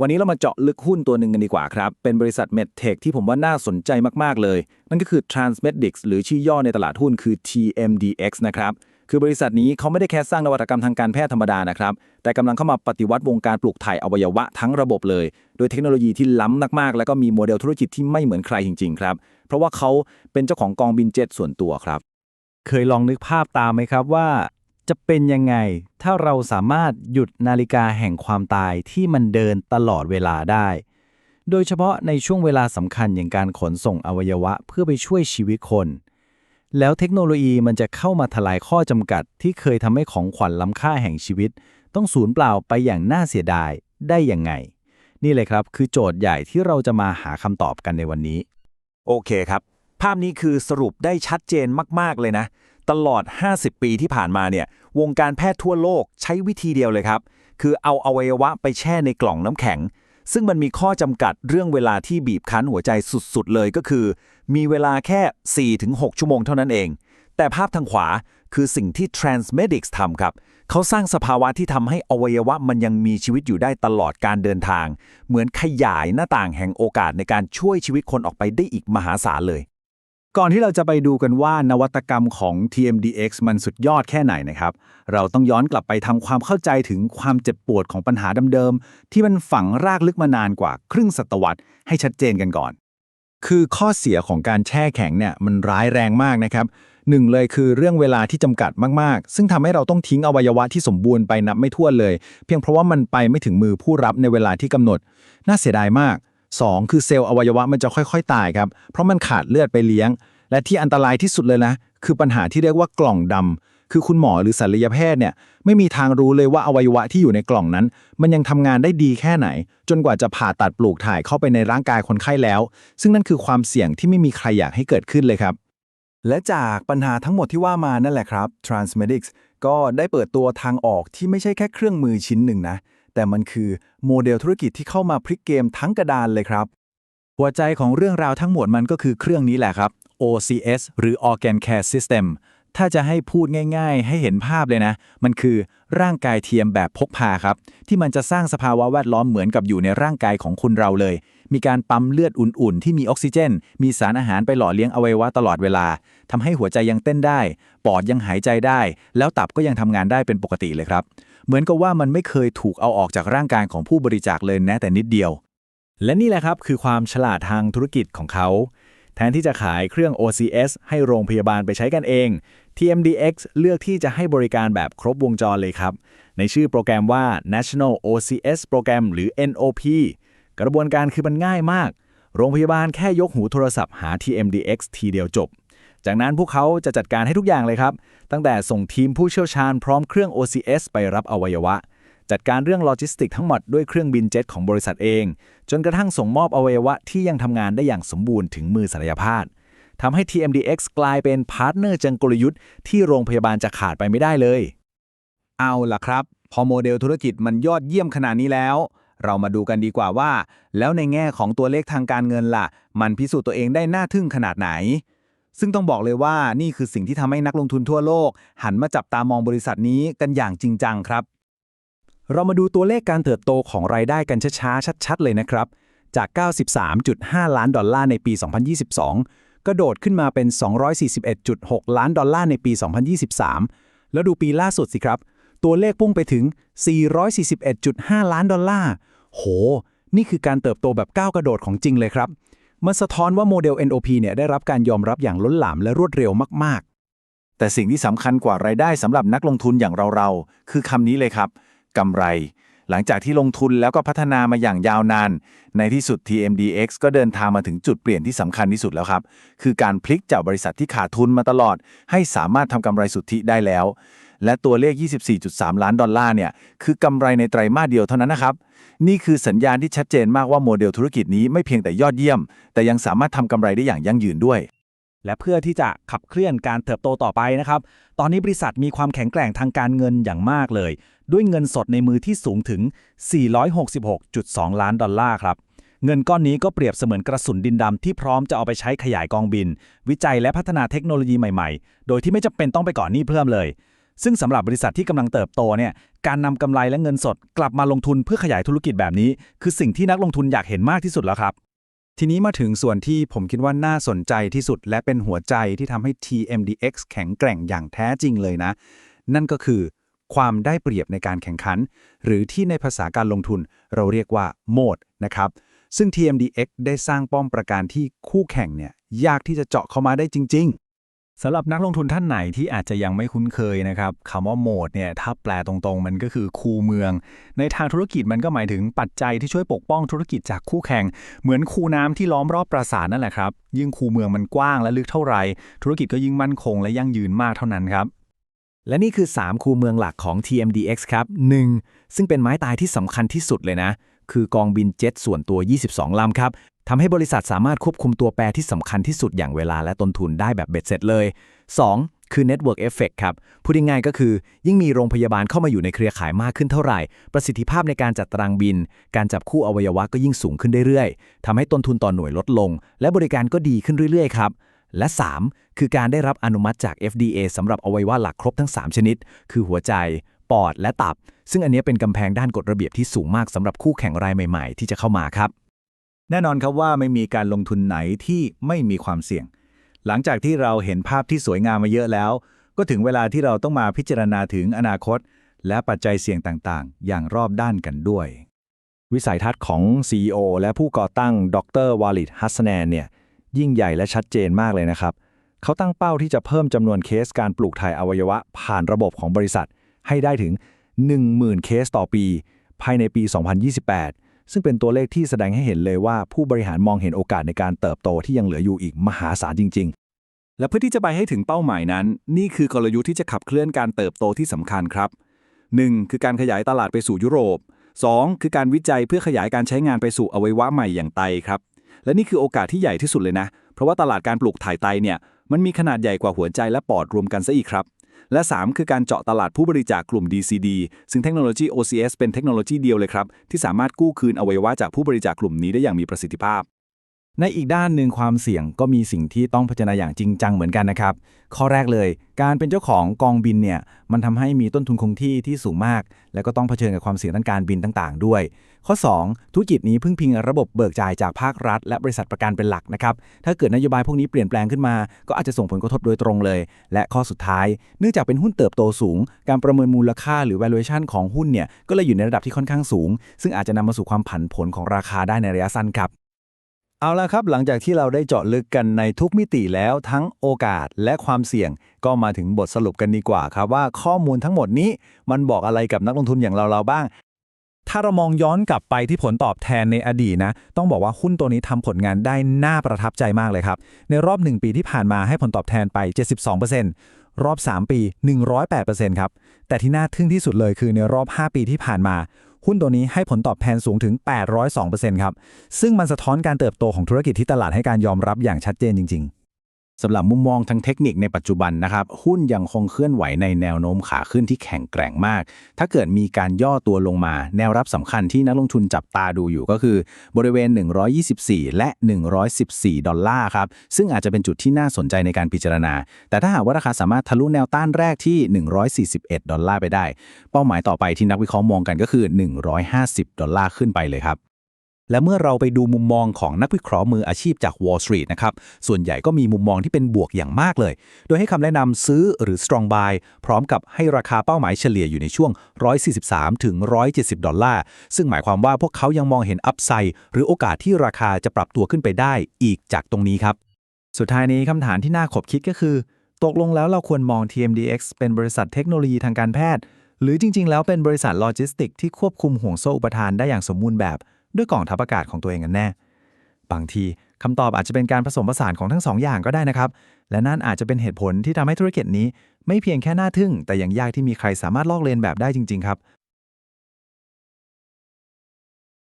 วันนี้เรามาเจาะลึกหุ้นตัวหนึ่งกันดีกว่าครับ เป็นบริษัท MedTech ที่ผมว่าน่าสนใจมาก ๆ เลย นั่นก็คือ Transmedics หรือชื่อย่อในตลาดหุ้นคือ TMDX นะครับ คือบริษัทนี้เขาไม่ได้แค่สร้างนวัตกรรมทางการแพทย์ธรรมดานะครับ แต่กำลังเข้ามาปฏิวัติวงการปลูกถ่ายอวัยวะทั้งระบบเลย โดยเทคโนโลยีที่ล้ำมากๆ แล้วก็มีโมเดลธุรกิจที่ไม่เหมือนใครจริง ๆ ครับ เพราะว่าเขาเป็นเจ้าของกองบินเจ็ตส่วนตัวครับ เคยลองนึกภาพตามไหมครับว่า จะเป็นยังไง ถ้าเราสามารถหยุดนาฬิกาแห่งความตายที่มันเดินตลอดเวลาได้ โดยเฉพาะในช่วงเวลาสำคัญอย่างการขนส่งอวัยวะเพื่อไปช่วยชีวิตคน แล้วเทคโนโลยีมันจะเข้ามาทลายข้อจำกัด ที่เคยทำให้ของขวัญล้ำค่าแห่งชีวิต ต้องสูญเปล่าไปอย่างน่าเสียดายได้ยังไง นี่เลยครับคือโจทย์ใหญ่ที่เราจะมาหาคำตอบกันในวันนี้ โอเคครับ ภาพนี้คือสรุปได้ชัดเจนมาก ๆ เลยนะ ตลอด 50 ปีที่ผ่านมาเนี่ยวงการแพทย์ทั่วโลกใช้วิธีเดียวเลยครับ คือเอาอวัยวะไปแช่ในกล่องน้ำแข็ง ซึ่งมันมีข้อจำกัดเรื่องเวลาที่บีบคั้นหัวใจสุดๆ เลยก็คือ มีเวลาแค่ 4-6 ชั่วโมงเท่านั้นเอง แต่ภาพทางขวาคือสิ่งที่ Transmedics ทำครับ เขาสร้างสภาวะที่ทำให้อวัยวะมันยังมีชีวิตอยู่ได้ตลอดการเดินทาง เหมือนขยายหน้าต่างแห่งโอกาสในการช่วยชีวิตคนออกไปได้อีกมหาศาลเลย ก่อนที่เราจะไปดูกันว่านวัตกรรมของ TMDX มันสุดยอดแค่ไหนนะครับ เราต้องย้อนกลับไปทำความเข้าใจถึงความเจ็บปวดของปัญหาเดิมๆ ที่มันฝังรากลึกมานานกว่าครึ่งศตวรรษให้ชัดเจนกันก่อน คือข้อเสียของการแช่แข็งเนี่ยมันร้ายแรงมากนะครับหนึ่งเลยคือเรื่องเวลาที่จำกัดมากๆ ซึ่งทำให้เราต้องทิ้งอวัยวะที่สมบูรณ์ไปนับไม่ถ้วนเลย เพียงเพราะว่ามันไปไม่ถึงมือผู้รับในเวลาที่กำหนด น่าเสียดายมาก 2. คือเซลล์อวัยวะมันจะค่อยๆ ตายครับ เพราะมันขาดเลือดไปเลี้ยง และที่อันตรายที่สุดเลยนะ คือปัญหาที่เรียกว่ากล่องดำคือคุณหมอหรือศัลยแพทย์เนี่ยไม่มีทางรู้เลยว่าอวัยวะที่อยู่ในกล่องนั้น มันยังทำงานได้ดีแค่ไหน จนกว่าจะผ่าตัดปลูกถ่ายเข้าไปในร่างกายคนไข้แล้ว ซึ่งนั่นคือความเสี่ยงที่ไม่มีใครอยากให้เกิดขึ้นเลยครับและจากปัญหาทั้งหมดที่ว่ามานั่นแหละครับ Transmedics ก็ได้เปิดตัวทางออกที่ไม่ใช่แค่เครื่องมือชิ้นหนึ่งนะ แต่มันคือโมเดลธุรกิจที่เข้ามาพลิกเกมทั้งกระดานเลยครับ หัวใจของเรื่องราวทั้งหมดมันก็คือเครื่องนี้แหละครับ OCS หรือ Organ Care System ถ้าจะให้พูดง่าย ๆ ให้เห็นภาพเลยนะ มันคือร่างกายเทียมแบบพกพาครับ ที่มันจะสร้างสภาวะแวดล้อมเหมือนกับอยู่ในร่างกายของคุณเราเลย มีการปั๊มเลือดอุ่นๆ ที่มีออกซิเจน มีสารอาหารไปหล่อเลี้ยงอวัยวะตลอดเวลาทำให้หัวใจยังเต้นได้ ปอดยังหายใจได้ แล้วตับก็ยังทำงานได้เป็นปกติเลยครับ เหมือนกับว่ามันไม่เคยถูกเอาออกจากร่างกายของผู้บริจาคเลยแม้แต่นิดเดียว และนี่แหละครับคือความฉลาดทางธุรกิจของเขาแทนที่จะขายเครื่อง OCS ให้โรงพยาบาลไปใช้กันเอง TMDX เลือกที่จะให้บริการแบบครบวงจรเลยครับ ในชื่อโปรแกรมว่า National OCS Program หรือ NOP กระบวนการคือมันง่ายมาก โรงพยาบาลแค่ยกหูโทรศัพท์หา TMDX ทีเดียวจบ จากนั้นพวกเขาจะจัดการให้ทุกอย่างเลยครับ ตั้งแต่ส่งทีมผู้เชี่ยวชาญพร้อมเครื่อง OCS ไปรับอวัยวะ จัดการเรื่องโลจิสติกทั้งหมดด้วยเครื่องบินเจ็ตของบริษัทเอง จนกระทั่งส่งมอบอวัยวะที่ยังทำงานได้อย่างสมบูรณ์ถึงมือศัลยแพทย์ ทำให้ TMDX กลายเป็นพาร์ทเนอร์จังกลยุทธ์ที่โรงพยาบาลจะขาดไปไม่ได้เลย เอาล่ะครับ พอโมเดลธุรกิจมันยอดเยี่ยมขนาดนี้แล้ว เรามาดูกันดีกว่าว่า แล้วในแง่ของตัวเลขทางการเงินล่ะ มันพิสูจน์ตัวเองได้น่าทึ่งขนาดไหน ซึ่งต้องบอกเลยว่านี่คือสิ่งที่ทำให้นักลงทุนทั่วโลก หันมาจับตามองบริษัทนี้กันอย่างจริงจังครับ เรามาดูตัวเลขการเติบโตของรายได้กันช้าๆชัด ๆ เลยนะครับจาก 93.5 ล้านดอลลาร์ในปี 2022 กระโดดขึ้นมาเป็น 241.6 ล้านดอลลาร์ในปี 2023 แล้วดูปีล่าสุดสิครับ ตัวเลขพุ่งไปถึง 441.5 ล้านดอลลาร์ โห นี่คือการเติบโตแบบก้าวกระโดดของจริงเลยครับ มันสะท้อนว่าโมเดล NOP เนี่ยได้รับการยอมรับอย่างล้นหลามและรวดเร็วมาก ๆ แต่สิ่งที่สำคัญกว่ารายได้สำหรับนักลงทุนอย่างเราๆ คือคำนี้เลยครับกำไร หลังจากที่ลงทุนแล้วก็พัฒนามาอย่างยาวนาน ในที่สุด TMDX ก็เดินทางมาถึงจุดเปลี่ยนที่สำคัญที่สุดแล้วครับ คือการพลิกจากบริษัทที่ขาดทุนมาตลอด ให้สามารถทำกำไรสุทธิได้แล้ว และตัวเลข 24.3 ล้านดอลลาร์เนี่ย คือกำไรในไตรมาสเดียวเท่านั้นนะครับ นี่คือสัญญาณที่ชัดเจนมากว่าโมเดลธุรกิจนี้ไม่เพียงแต่ยอดเยี่ยม แต่ยังสามารถทำกำไรได้อย่างยั่งยืนด้วย และเพื่อที่จะขับเคลื่อนการเติบโตต่อไปนะครับ ตอนนี้บริษัทมีความแข็งแกร่งทางการเงินอย่างมากเลย ด้วยเงินสดในมือที่สูงถึง 466.2 ล้านดอลลาร์ครับ เงินก้อนนี้ก็เปรียบเสมือนกระสุนดินดำที่พร้อมจะเอาไปใช้ขยายกองบิน วิจัยและพัฒนาเทคโนโลยีใหม่ๆ โดยที่ไม่จำเป็นต้องไปก่อนหนี้เพิ่มเลย ซึ่งสำหรับบริษัทที่กำลังเติบโตเนี่ย การนำกำไรและเงินสดกลับมาลงทุนเพื่อขยายธุรกิจแบบนี้ คือสิ่งที่นักลงทุนอยากเห็นมากที่สุดแล้วครับ ทีนี้มาถึงส่วนที่ผมคิดว่าน่าสนใจที่สุดและเป็นหัวใจที่ทำให้ TMDX แข็งแกร่งอย่างแท้จริงเลยนะ นั่นก็คือ ความได้เปรียบในการแข่งขัน หรือที่ในภาษาการลงทุนเราเรียกว่าโหมดนะครับ ซึ่ง TMDX ได้สร้างป้อมประการที่คู่แข่งเนี่ยยากที่จะเจาะเข้ามาได้จริง สำหรับนักลงทุนท่านไหนที่อาจจะยังไม่คุ้นเคยนะครับคำว่าโหมดเนี่ยถ้าแปลตรงๆ มันก็คือคูเมือง ในทางธุรกิจมันก็หมายถึงปัจจัยที่ช่วยปกป้องธุรกิจจากคู่แข่ง เหมือนคูน้ำที่ล้อมรอบปราสาทนั่นแหละครับ ยิ่งคูเมืองมันกว้างและลึกเท่าไหร่ธุรกิจก็ยิ่งมั่นคงและยั่งยืนมากเท่านั้นครับ และนี่คือ 3 คูเมืองหลักของ TMDX ครับ 1. ซึ่งเป็นไม้ตายที่สำคัญที่สุดเลยนะคือกองบินเจ็ตส่วนตัว 22 ลำครับ ทำให้บริษัทสามารถควบคุมตัวแปรที่สำคัญที่สุดอย่างเวลาและต้นทุนได้แบบเบ็ดเสร็จเลย 2. คือ Network Effect ครับ พูดง่ายๆก็คือ ยิ่งมีโรงพยาบาลเข้ามาอยู่ในเครือข่ายมากขึ้นเท่าไหร่ ประสิทธิภาพในการจัดตารางบิน การจับคู่อวัยวะก็ยิ่งสูงขึ้นเรื่อยๆทำให้ต้นทุนต่อหน่วยลดลง และบริการก็ดีขึ้นเรื่อยๆครับและ 3. คือการได้รับอนุมัติจาก FDA สำหรับอวัยวะหลักครบทั้ง 3 ชนิด คือหัวใจ ปอด และตับ ซึ่งอันนี้เป็นกำแพงด้านกฎระเบียบที่สูงมากสำหรับคู่แข่งรายใหม่ ๆ ที่จะเข้ามาครับ แน่นอนครับว่าไม่มีการลงทุนไหนที่ไม่มีความเสี่ยง หลังจากที่เราเห็นภาพที่สวยงามมาเยอะแล้ว ก็ถึงเวลาที่เราต้องมาพิจารณาถึงอนาคต และปัจจัยเสี่ยงต่างๆ อย่างรอบด้านกันด้วย วิสัยทัศน์ของ CEO และผู้ก่อตั้งดรวาลิดฮัสสแนนเนี่ยยิ่งใหญ่และชัดเจนมากเลยนะครับ เขาตั้งเป้าที่จะเพิ่มจำนวนเคสการปลูกถ่ายอวัยวะ ผ่านระบบของบริษัท ให้ได้ถึง 10,000 เคสต่อปี ภายในปี 2028 ซึ่งเป็นตัวเลขที่แสดงให้เห็นเลยว่าผู้บริหารมองเห็นโอกาสในการเติบโตที่ยังเหลืออยู่อีกมหาศาลจริง ๆ และเพื่อที่จะไปให้ถึงเป้าหมายนั้น นี่คือกลยุทธ์ที่จะขับเคลื่อนการเติบโตที่สำคัญครับ 1. คือการขยายตลาดไปสู่ยุโรป 2. คือการวิจัยเพื่อขยายการใช้งานไปสู่อวัยวะใหม่อย่างไตครับ และนี่คือโอกาสที่ใหญ่ที่สุดเลยนะ เพราะว่าตลาดการปลูกถ่ายไตเนี่ยมันมีขนาดใหญ่กว่าหัวใจและปอดรวมกันซะอีกครับ และ 3 คือการเจาะตลาดผู้บริจาคกลุ่ม DCD ซึ่งเทคโนโลยี OCS เป็นเทคโนโลยีเดียวเลยครับ ที่สามารถกู้คืนอวัยวะจากผู้บริจาคกลุ่มนี้ได้อย่างมีประสิทธิภาพ ในอีกด้านหนึ่งความเสี่ยงก็มีสิ่งที่ต้องพิจารณาอย่างจริงจังเหมือนกันนะครับ ข้อแรกเลย การเป็นเจ้าของกองบินเนี่ยมันทำให้มีต้นทุนคงที่ที่สูงมาก แล้วก็ต้องเผชิญกับความเสี่ยงทางการบินต่างๆ ด้วย ข้อ 2 ธุรกิจนี้พึ่งพิงระบบเบิกจ่ายจากภาครัฐ และบริษัทประกันเป็นหลักนะครับถ้าเกิดนโยบายพวกนี้เปลี่ยนแปลงขึ้นมา ก็อาจจะส่งผลกระทบโดยตรงเลย และข้อสุดท้าย เนื่องจากเป็นหุ้นเติบโตสูง การประเมินมูลค่าหรือ valuation ของหุ้นเนี่ยก็เลยอยู่ในระดับที่ค่อนข้างสูง ซึ่งอาจจะนำมาสู่ความผันผวนของราคาได้ในระยะสั้นครับ เอาละครับ หลังจากที่เราได้เจาะลึกกันในทุกมิติแล้วทั้งโอกาสและความเสี่ยง ก็มาถึงบทสรุปกันดีกว่าครับว่าข้อมูลทั้งหมดนี้มันบอกอะไรกับนักลงทุนอย่างเราๆบ้าง ถ้าเรามองย้อนกลับไปที่ผลตอบแทนในอดีตนะ ต้องบอกว่าหุ้นตัวนี้ทำผลงานได้น่าประทับใจมากเลยครับ ในรอบ 1 ปีที่ผ่านมาให้ผลตอบแทนไป 72%รอบ 3 ปี 108%ครับแต่ที่น่าทึ่งที่สุดเลยคือในรอบ 5 ปีที่ผ่านมา หุ้นตัวนี้ให้ผลตอบแทนสูงถึง 802%ครับ ซึ่งมันสะท้อนการเติบโตของธุรกิจที่ตลาดให้การยอมรับอย่างชัดเจนจริง ๆ สำหรับมุมมองทางเทคนิคในปัจจุบันนะครับ หุ้นยังคงเคลื่อนไหวในแนวโน้มขาขึ้นที่แข็งแกร่งมาก ถ้าเกิดมีการย่อตัวลงมา แนวรับสำคัญที่นักลงทุนจับตาดูอยู่ก็คือ บริเวณ 124 และ 114 ดอลลาร์ครับ ซึ่งอาจจะเป็นจุดที่น่าสนใจในการพิจารณา แต่ถ้าหากว่าราคาสามารถทะลุแนวต้านแรกที่ 141 ดอลลาร์ไปได้ เป้าหมายต่อไปที่นักวิเคราะห์มองกันก็คือ 150 ดอลลาร์ขึ้นไปเลยครับ และเมื่อเราไปดูมุมมองของนักวิเคราะห์มืออาชีพจาก Wall Street นะครับ ส่วนใหญ่ก็มีมุมมองที่เป็นบวกอย่างมากเลย โดยให้คำแนะนำซื้อหรือ strong buy พร้อมกับให้ราคาเป้าหมายเฉลี่ยอยู่ในช่วง 143 ถึง 170 ดอลลาร์ ซึ่งหมายความว่าพวกเขายังมองเห็นอัพไซด์หรือโอกาสที่ราคาจะปรับตัวขึ้นไปได้อีกจากตรงนี้ครับ สุดท้ายนี้คำถามที่น่าขบคิดก็คือ ตกลงแล้วเราควรมอง TMDX เป็นบริษัทเทคโนโลยีทางการแพทย์ หรือจริง ๆ แล้วเป็นบริษัทโลจิสติกที่ควบคุมห่วงโซ่อุปทานได้อย่างสมบูรณ์แบบ ด้วยกล่องทัพอากาศของตัวเองกันแน่ บางทีคำตอบอาจจะเป็นการผสมผสานของทั้งสองอย่างก็ได้นะครับ และนั่นอาจจะเป็นเหตุผลที่ทำให้ธุรกิจนี้ ไม่เพียงแค่น่าทึ่ง แต่ยังยากที่มีใครสามารถลอกเลียนแบบได้จริง ๆ ครับ